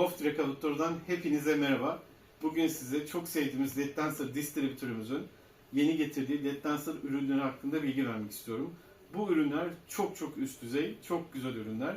Wolf Rekadutör'den hepinize merhaba. Bugün size çok sevdiğimiz LED Dancer distribütörümüzün yeni getirdiği LED Dancer ürünleri hakkında bilgi vermek istiyorum. Bu ürünler çok çok üst düzey, çok güzel ürünler.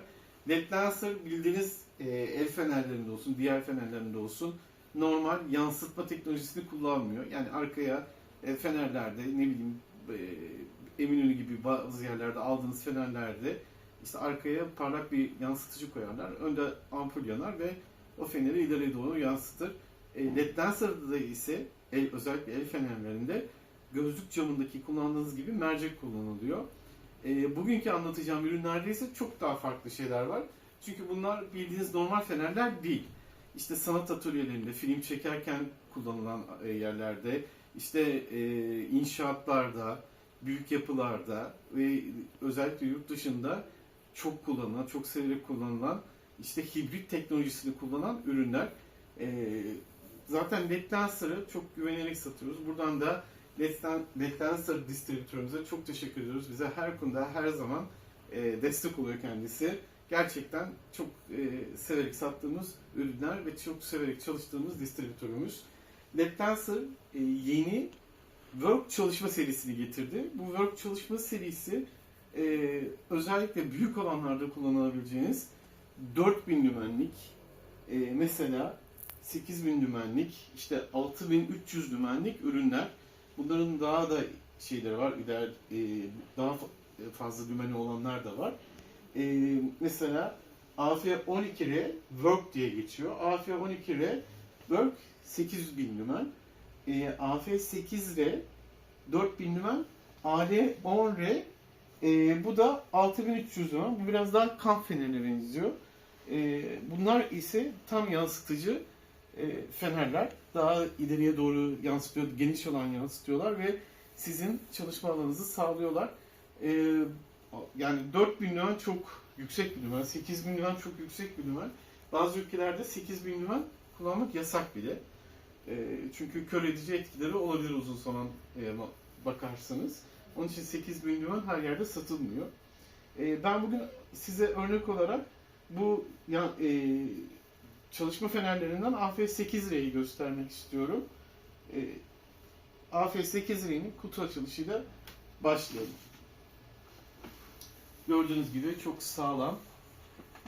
LED Dancer bildiğiniz e, el fenerlerinde olsun, diğer fenerlerinde olsun normal yansıtma teknolojisini kullanmıyor. Yani arkaya e, fenerlerde ne bileyim e, Eminönü gibi bazı yerlerde aldığınız fenerlerde işte arkaya parlak bir yansıtıcı koyarlar. Önde ampul yanar ve o feneri ileriye doğru yansıtır. E, LED Dancer'da ise el, özellikle el fenerlerinde gözlük camındaki kullandığınız gibi mercek kullanılıyor. E, bugünkü anlatacağım ürünlerde ise çok daha farklı şeyler var. Çünkü bunlar bildiğiniz normal fenerler değil. İşte sanat atölyelerinde, film çekerken kullanılan e, yerlerde, işte e, inşaatlarda, büyük yapılarda ve özellikle yurt dışında çok kullanılan, çok severek kullanılan işte hibrit teknolojisini kullanan ürünler. Ee, zaten LED Lancer'ı çok güvenerek satıyoruz. Buradan da LED Lan- LED Lancer distribütörümüze çok teşekkür ediyoruz. Bize her konuda her zaman e, destek oluyor kendisi. Gerçekten çok e, severek sattığımız ürünler ve çok severek çalıştığımız distribütörümüz. LED Lancer e, yeni Work çalışma serisini getirdi. Bu Work çalışma serisi e, özellikle büyük alanlarda kullanılabileceğiniz 4000 lümenlik e, mesela 8000 lümenlik işte 6300 lümenlik ürünler. Bunların daha da şeyleri var iler e, daha fa- fazla lümeni olanlar da var. E, mesela AF12R Work diye geçiyor. AF12R Work 8000 lümen e, AF8R 4000 lümen AL10R e, bu da 6300 lira. Bu biraz daha kamp fenerine benziyor. E, bunlar ise tam yansıtıcı e, fenerler. Daha ileriye doğru yansıtıyor, geniş alan yansıtıyorlar ve sizin çalışma alanınızı sağlıyorlar. E, yani 4000 lira çok yüksek bir lümen, 8000 lira çok yüksek bir lümen. Bazı ülkelerde 8000 lümen kullanmak yasak bile. E, çünkü kör edici etkileri olabilir uzun zaman e, bakarsanız. Onun için 8 bin lira her yerde satılmıyor. Ee, ben bugün size örnek olarak bu ya, e, çalışma fenerlerinden AF8R'yi göstermek istiyorum. Ee, AF8R'nin kutu açılışıyla başlayalım. Gördüğünüz gibi çok sağlam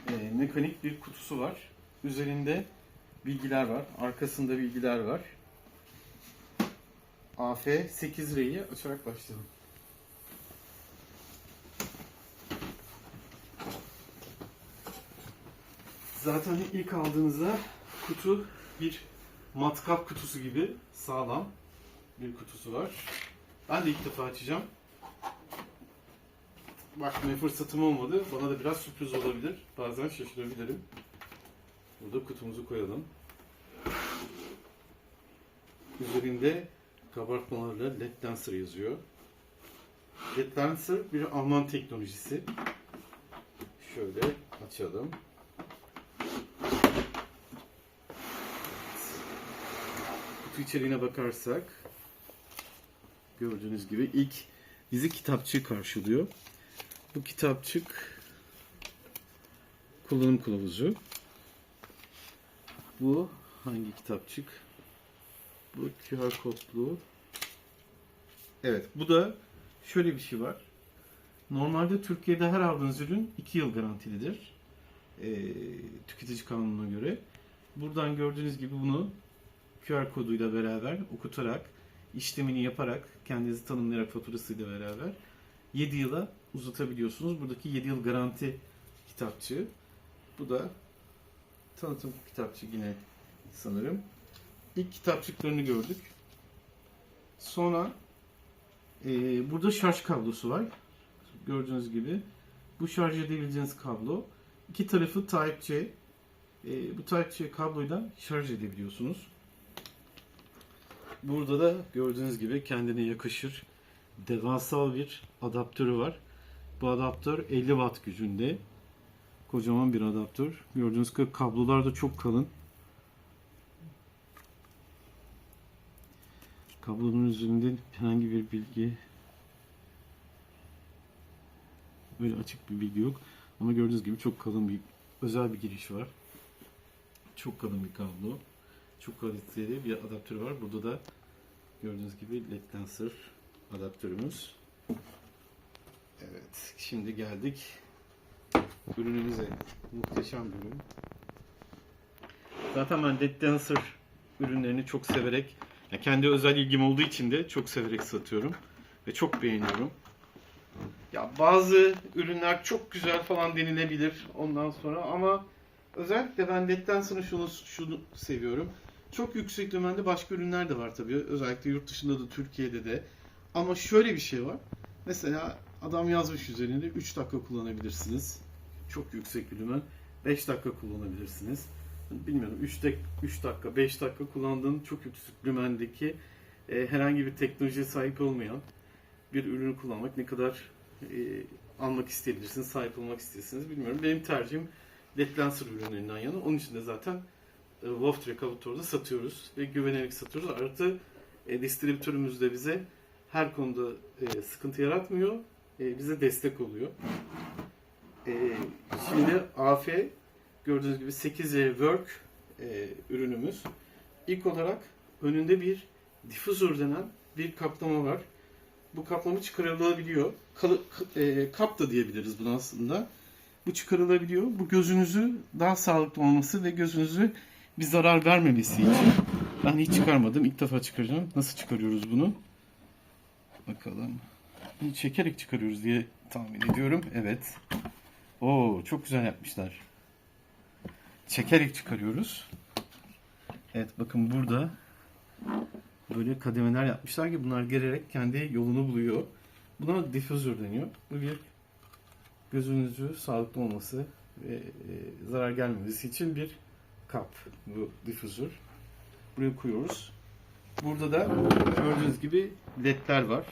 e, mekanik bir kutusu var. Üzerinde bilgiler var. Arkasında bilgiler var. AF8R'yi açarak başlayalım. Zaten ilk aldığınızda kutu bir matkap kutusu gibi sağlam bir kutusu var. Ben de ilk defa açacağım. Bakmaya fırsatım olmadı. Bana da biraz sürpriz olabilir. Bazen şaşırabilirim. Burada kutumuzu koyalım. Üzerinde kabartmalarla LED Dancer yazıyor. LED Dancer bir Alman teknolojisi. Şöyle açalım. Kutu içeriğine bakarsak gördüğünüz gibi ilk bizi kitapçığı karşılıyor. Bu kitapçık kullanım kılavuzu. Bu hangi kitapçık? Bu QR kodlu. Evet, bu da şöyle bir şey var. Normalde Türkiye'de her aldığınız ürün 2 yıl garantilidir. Ee, tüketici kanununa göre. Buradan gördüğünüz gibi bunu QR koduyla beraber okutarak, işlemini yaparak, kendinizi tanımlayarak faturasıyla beraber 7 yıla uzatabiliyorsunuz. Buradaki 7 yıl garanti kitapçığı. Bu da tanıtım kitapçığı yine sanırım. İlk kitapçıklarını gördük. Sonra e, burada şarj kablosu var. Gördüğünüz gibi. Bu şarj edebileceğiniz kablo. İki tarafı Type-C. E, bu Type-C kabloyla şarj edebiliyorsunuz. Burada da gördüğünüz gibi kendine yakışır devasal bir adaptörü var. Bu adaptör 50 watt gücünde. Kocaman bir adaptör. Gördüğünüz gibi kablolar da çok kalın. Kablonun üzerinde herhangi bir bilgi böyle açık bir bilgi yok. Ama gördüğünüz gibi çok kalın bir özel bir giriş var. Çok kalın bir kablo. Çok kaliteli bir adaptörü var. Burada da gördüğünüz gibi LED Lancer adaptörümüz. Evet, şimdi geldik ürünümüze. Muhteşem bir ürün. Zaten ben LED Lancer ürünlerini çok severek, ya kendi özel ilgim olduğu için de çok severek satıyorum ve çok beğeniyorum. Ya bazı ürünler çok güzel falan denilebilir ondan sonra ama özellikle ben LED'den sonra şunu şunu seviyorum. Çok yüksek dümende başka ürünler de var tabii. Özellikle yurt dışında da Türkiye'de de. Ama şöyle bir şey var. Mesela adam yazmış üzerinde 3 dakika kullanabilirsiniz. Çok yüksek bir lümen. 5 dakika kullanabilirsiniz. Bilmiyorum 3, 3 dakika 5 dakika kullandığın çok yüksek lümendeki e, herhangi bir teknolojiye sahip olmayan bir ürünü kullanmak ne kadar e, almak isteyebilirsiniz, sahip olmak istersiniz bilmiyorum. Benim tercihim LED Lancer ürünlerinden yana. Onun için de zaten Wolf Recovator'da satıyoruz ve güvenerek satıyoruz. Artı e, distribütörümüz de bize her konuda e, sıkıntı yaratmıyor. E, bize destek oluyor. E, şimdi AF gördüğünüz gibi 8E Work e, ürünümüz. İlk olarak önünde bir diffuser denen bir kaplama var. Bu kaplama çıkarılabiliyor. Kalı, e, kap da diyebiliriz buna aslında. Bu çıkarılabiliyor. Bu gözünüzü daha sağlıklı olması ve gözünüzü bir zarar vermemesi için. Ben hiç çıkarmadım. İlk defa çıkaracağım. Nasıl çıkarıyoruz bunu? Bakalım. Bunu çekerek çıkarıyoruz diye tahmin ediyorum. Evet. Oo, çok güzel yapmışlar. Çekerek çıkarıyoruz. Evet bakın burada böyle kademeler yapmışlar ki bunlar gelerek kendi yolunu buluyor. Buna difüzör deniyor. Bu bir gözünüzü sağlıklı olması ve e, zarar gelmemesi için bir kap bu difüzör. Buraya koyuyoruz. Burada da gördüğünüz gibi ledler var.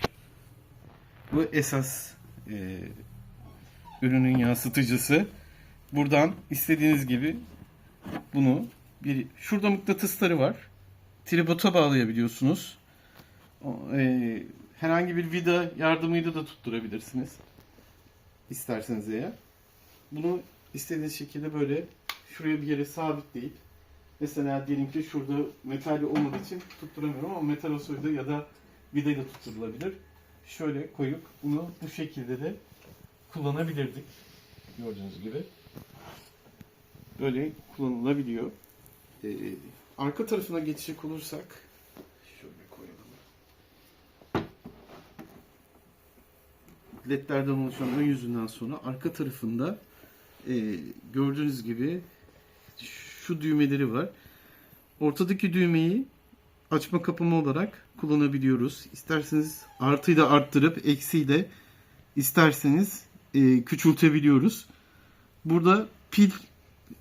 Bu esas e, ürünün yansıtıcısı. Buradan istediğiniz gibi bunu bir şurada mıknatısları var. Tribota bağlayabiliyorsunuz. E, herhangi bir vida yardımıyla da tutturabilirsiniz. İsterseniz eğer. Bunu istediğiniz şekilde böyle şuraya bir yere sabitleyip mesela diyelim ki şurada metal olmadığı için tutturamıyorum ama metal olsaydı ya da vidayla tutturulabilir. Şöyle koyup bunu bu şekilde de kullanabilirdik. Gördüğünüz gibi. Böyle kullanılabiliyor. Ee, arka tarafına geçecek olursak şöyle koyalım. ledlerden oluşan ön yüzünden sonra arka tarafında e, gördüğünüz gibi şu düğmeleri var. Ortadaki düğmeyi açma kapama olarak kullanabiliyoruz. İsterseniz artıyı da arttırıp eksiyi de isterseniz e, küçültebiliyoruz. Burada pil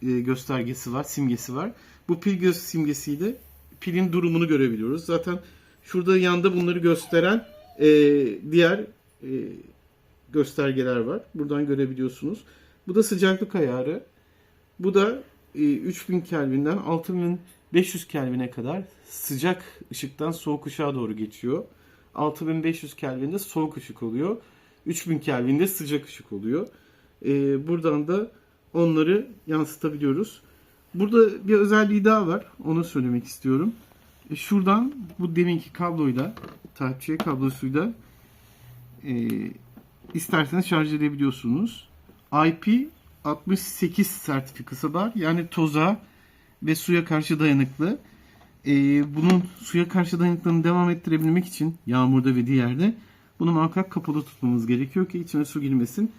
e, göstergesi var, simgesi var. Bu pil göz simgesiyle pilin durumunu görebiliyoruz. Zaten şurada yanda bunları gösteren e, diğer e, göstergeler var. Buradan görebiliyorsunuz. Bu da sıcaklık ayarı. Bu da 3000 Kelvin'den 6500 Kelvin'e kadar sıcak ışıktan soğuk ışığa doğru geçiyor. 6500 Kelvin'de soğuk ışık oluyor. 3000 Kelvin'de sıcak ışık oluyor. E, buradan da onları yansıtabiliyoruz. Burada bir özelliği daha var. Onu söylemek istiyorum. E, şuradan bu deminki kabloyla Type-C kablosuyla e, isterseniz şarj edebiliyorsunuz. IP 68 sertifikası var. Yani toza ve suya karşı dayanıklı. Ee, bunun suya karşı dayanıklılığını devam ettirebilmek için yağmurda ve diğerde bunu muhakkak kapalı tutmamız gerekiyor ki içine su girmesin.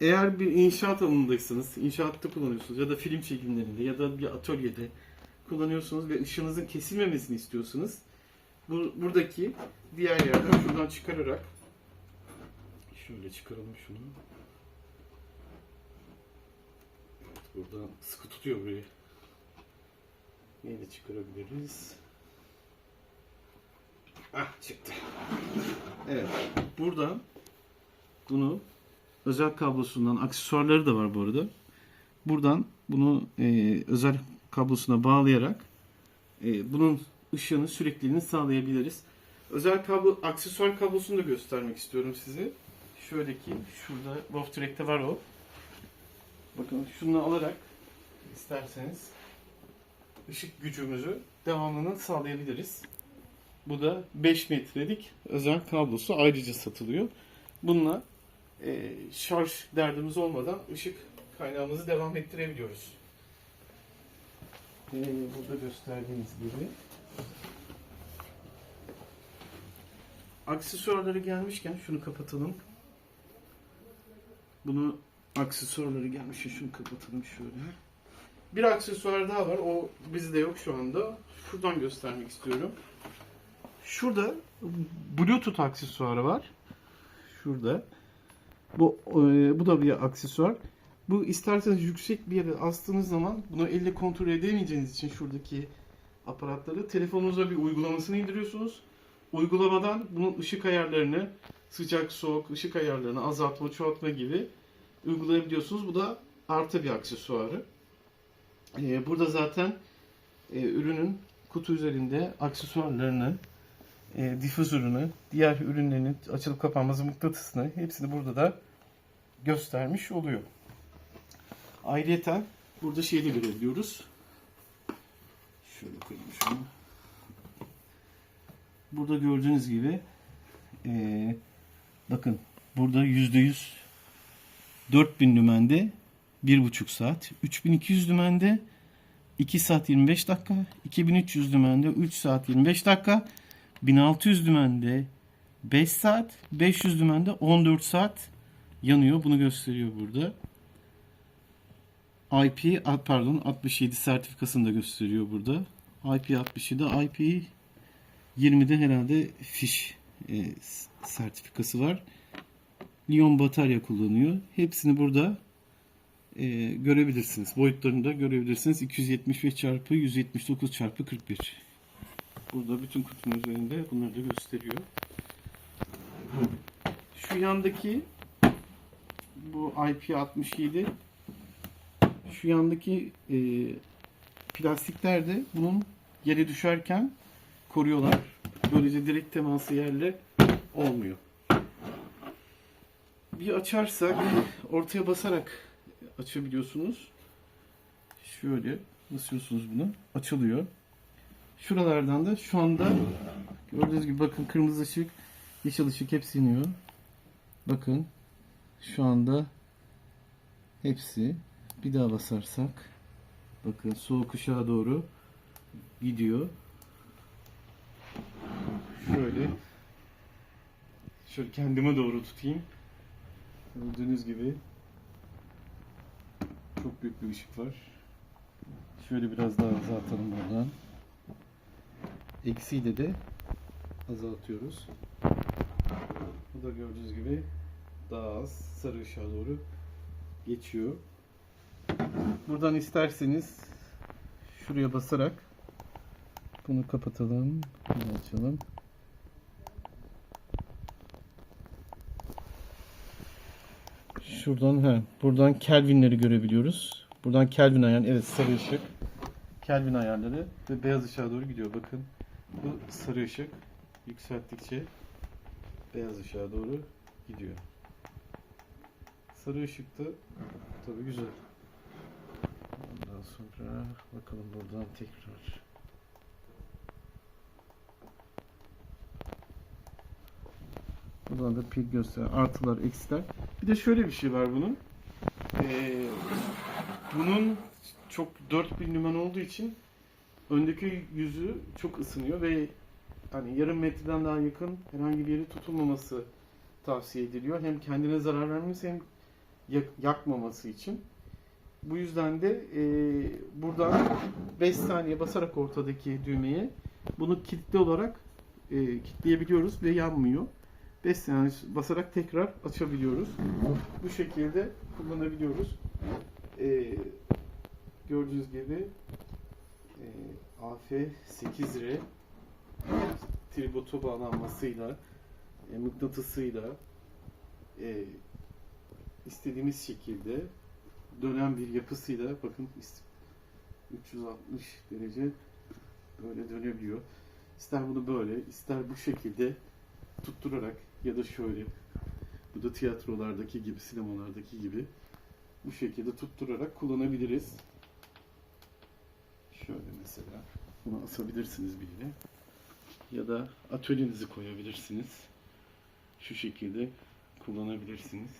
Eğer bir inşaat alanındaysanız, inşaatta kullanıyorsunuz ya da film çekimlerinde ya da bir atölyede kullanıyorsunuz ve ışığınızın kesilmemesini istiyorsanız bu, buradaki diğer yerden şuradan çıkararak Şöyle çıkaralım şunu. Evet, buradan sıkı tutuyor burayı. Neyle çıkarabiliriz? Ah çıktı. Evet. Buradan bunu özel kablosundan aksesuarları da var bu arada. Buradan bunu e, özel kablosuna bağlayarak e, bunun ışığını sürekliliğini sağlayabiliriz. Özel kablo, aksesuar kablosunu da göstermek istiyorum size şöyle ki şurada Wolf Track'te var o. Bakın şunu alarak isterseniz ışık gücümüzü devamlılığını sağlayabiliriz. Bu da 5 metrelik özel kablosu ayrıca satılıyor. Bununla e, şarj derdimiz olmadan ışık kaynağımızı devam ettirebiliyoruz. E, burada gösterdiğiniz gibi aksesuarları gelmişken şunu kapatalım. Bunu aksesuarları gelmişken şunu kapatalım şöyle. Bir aksesuar daha var. O bizde yok şu anda. Şuradan göstermek istiyorum. Şurada Bluetooth aksesuarı var. Şurada. Bu e, bu da bir aksesuar. Bu isterseniz yüksek bir yere astığınız zaman bunu elle kontrol edemeyeceğiniz için şuradaki aparatları telefonunuza bir uygulamasını indiriyorsunuz. Uygulamadan bunun ışık ayarlarını sıcak soğuk ışık ayarlarını azaltma çoğaltma gibi uygulayabiliyorsunuz. Bu da artı bir aksesuarı. Ee, burada zaten e, ürünün kutu üzerinde aksesuarlarını, e, difüzörünü, diğer ürünlerin açılıp kapanması mıknatısını hepsini burada da göstermiş oluyor. Ayrıca burada şeyi de görebiliyoruz. Şöyle koyayım şunu. Burada gördüğünüz gibi e, bakın burada %100 4000 lümende 1,5 saat. 3200 lümende 2 saat 25 dakika. 2300 lümende 3 saat 25 dakika. 1600 lümende 5 saat. 500 lümende 14 saat yanıyor. Bunu gösteriyor burada. IP pardon 67 sertifikasını da gösteriyor burada. IP67 IP 20'de herhalde fiş e, sertifikası var. Lion batarya kullanıyor. Hepsini burada e, görebilirsiniz. Boyutlarını da görebilirsiniz. 275 çarpı 179 çarpı 41. Burada bütün kutunun üzerinde bunları da gösteriyor. Şu yandaki bu IP67 şu yandaki e, plastikler de bunun yere düşerken koruyorlar. Böylece direkt teması yerle olmuyor. Bir açarsak ortaya basarak açabiliyorsunuz. Şöyle basıyorsunuz bunu. Açılıyor. Şuralardan da şu anda gördüğünüz gibi bakın kırmızı ışık, yeşil ışık hepsi iniyor. Bakın şu anda hepsi bir daha basarsak bakın soğuk ışığa doğru gidiyor. Şöyle şöyle kendime doğru tutayım. Gördüğünüz gibi çok büyük bir ışık var. Şöyle biraz daha azaltalım buradan. Eksiyle de azaltıyoruz. Bu da gördüğünüz gibi daha az sarı ışığa doğru geçiyor. Buradan isterseniz şuraya basarak bunu kapatalım. Bunu açalım. Şuradan he, buradan Kelvin'leri görebiliyoruz. Buradan Kelvin ayarı, evet sarı ışık. Kelvin ayarları ve beyaz ışığa doğru gidiyor. Bakın bu sarı ışık yükselttikçe beyaz ışığa doğru gidiyor. Sarı ışık da tabii güzel. Ondan sonra bakalım buradan tekrar. Buradan da pil göster, artılar, eksiler. Bir de şöyle bir şey var bunun. Ee, bunun çok 4000 lümen olduğu için öndeki yüzü çok ısınıyor ve hani yarım metreden daha yakın herhangi bir yere tutulmaması tavsiye ediliyor. Hem kendine zarar vermesi hem yak- yakmaması için. Bu yüzden de e, buradan 5 saniye basarak ortadaki düğmeye bunu kilitli olarak e, kilitleyebiliyoruz ve yanmıyor. 5 saniye basarak tekrar açabiliyoruz. Bu şekilde kullanabiliyoruz. E, gördüğünüz gibi e, AF8R tribotu bağlanmasıyla e, mıknatısıyla e, istediğimiz şekilde dönen bir yapısıyla bakın ist- 360 derece böyle dönebiliyor. İster bunu böyle, ister bu şekilde tutturarak ya da şöyle bu da tiyatrolardaki gibi, sinemalardaki gibi bu şekilde tutturarak kullanabiliriz. Şöyle mesela. Bunu asabilirsiniz bir yere. Ya da atölyenizi koyabilirsiniz. Şu şekilde kullanabilirsiniz.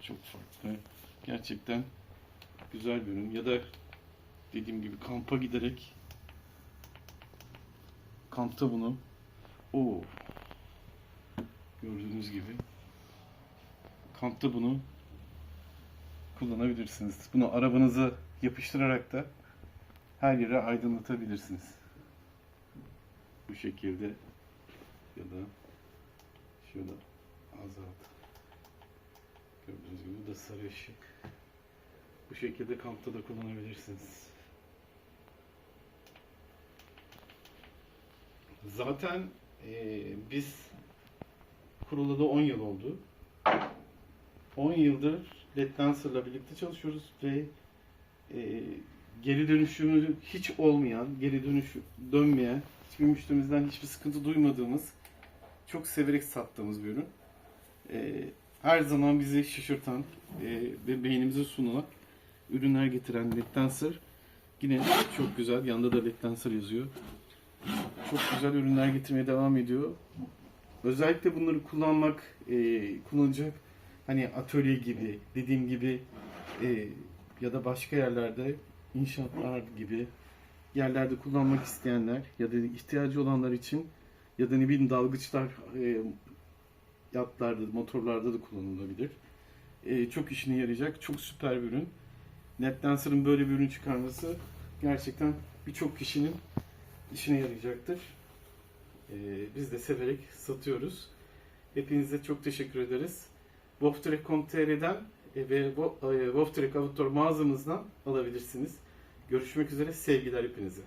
Çok farklı. Gerçekten güzel bir ürün. Ya da dediğim gibi kampa giderek kampta bunu o gördüğünüz gibi kampta bunu kullanabilirsiniz. Bunu arabanıza yapıştırarak da her yere aydınlatabilirsiniz. Bu şekilde ya da şurada azalt. Gördüğünüz gibi bu da sarı ışık. Bu şekilde kampta da kullanabilirsiniz. Zaten eee, biz kurulalı 10 yıl oldu. 10 yıldır LED Dancer'la birlikte çalışıyoruz ve eee, geri dönüşümü hiç olmayan, geri dönüş dönmeyen, hiçbir müşterimizden hiçbir sıkıntı duymadığımız, çok severek sattığımız bir ürün. Eee, her zaman bizi şaşırtan eee, ve beğenimize sunulan ürünler getiren LED Dancer yine çok güzel. Yanında da LED Dancer yazıyor. Çok güzel ürünler getirmeye devam ediyor. Özellikle bunları kullanmak, eee, kullanacak hani atölye gibi, dediğim gibi eee, ya da başka yerlerde inşaatlar gibi yerlerde kullanmak isteyenler ya da ihtiyacı olanlar için ya da ne bileyim dalgıçlar eee yatlarda, motorlarda da kullanılabilir. Eee, çok işine yarayacak, çok süper bir ürün. NetDancer'ın böyle bir ürün çıkarması gerçekten birçok kişinin işine yarayacaktır. Eee, biz de severek satıyoruz. Hepinize çok teşekkür ederiz. Wolftrek.com.tr'den e, ve Wo- e, Outdoor mağazamızdan alabilirsiniz. Görüşmek üzere. Sevgiler hepinize.